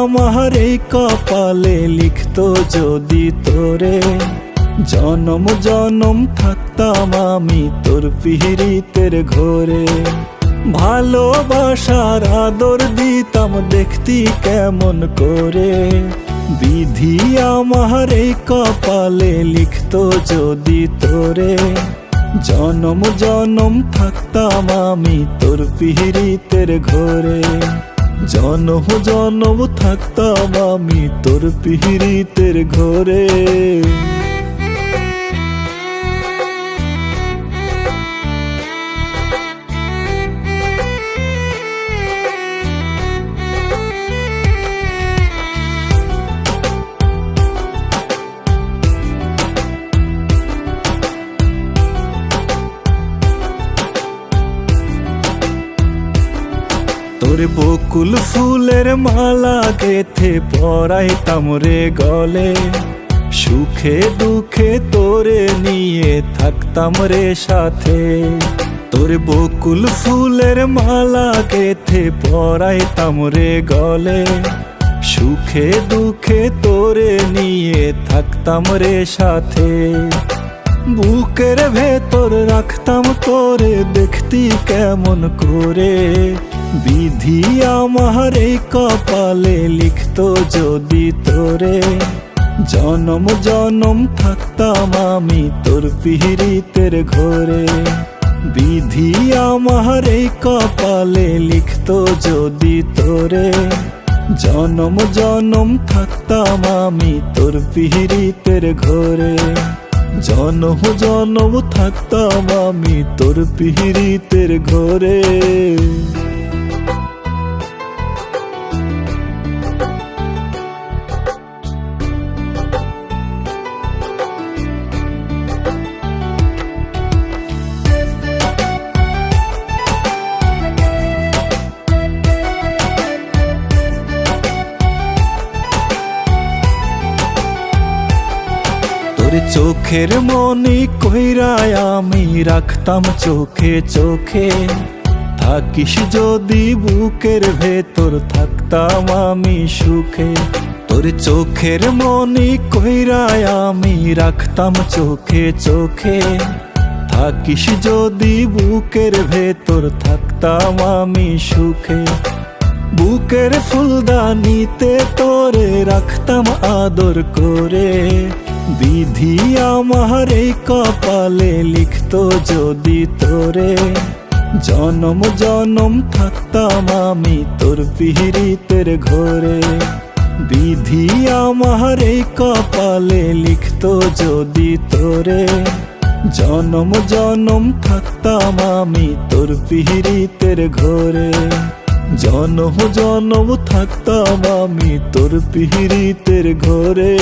আমার এই কপালে লিখতো যদি তোরে, জনম জনম থাকতাম আমি তোর পিহিরিতের ঘরে। ভালোবাসার আদর দিতাম দেখতি কেমন করে। বিধি আমার এই কপালে লিখতো যদি তোরে, জনম জনম থাকতাম আমি তোর পিহিরিতের ঘরে। জনম জনম থাকতাম আমি তোর পিহিরিতের ঘরে। তোর বকুল ফুলের মালা গেথে পরাইতাম রে গলে। সুখে দুঃখে তোরে নিয়ে থাকতাম রে সাথে। তোর বকুল ফুলের মালা গেথে পরাইতাম রে গলে। সুখে দুঃখে তোরে নিয়ে থাকতাম রে সাথে। বুকের ভেতর রাখতাম তোরে, দেখতি কেমন করে। বিধি আমার এই কপালে লিখতো যদি তোরে। জনম জনম থাকতাম আমি তোর পিহিরিতের ঘরে। বিধি আমার এই কপালে লিখতো যদি তোরে। জনম জনম থাকতাম আমি তোর পিহিরিতের ঘরে। জনম জনম থাকতাম আমি তোর পিহিরিতের ঘরে। তোর চোখের মনি কইরায় আমি রাখতাম চোখে চোখে। থাকিস যদি বুকের ভেতর থাকতাম আমি সুখে। তোর চোখের মনি কইরায় আমি রাখতাম চোখে চোখে। থাকিস যদি বুকের ভেতর থাকতাম আমি সুখে। বুকের ফুলদানিতে তোরে রাখতাম আদর করে। বিধি আমার এই কপালে লিখতো যদি তোরে, জনম জনম থাকতাম আমি তোর পিহিরিতের ঘরে। বিধি আমার এই কপালে লিখতো যদি তোরে, জনম জনম থাকতাম আমি তোর পিহিরিতের ঘরে। জনম জনম থাকতাম আমি তোর পিহিরিতের ঘরে।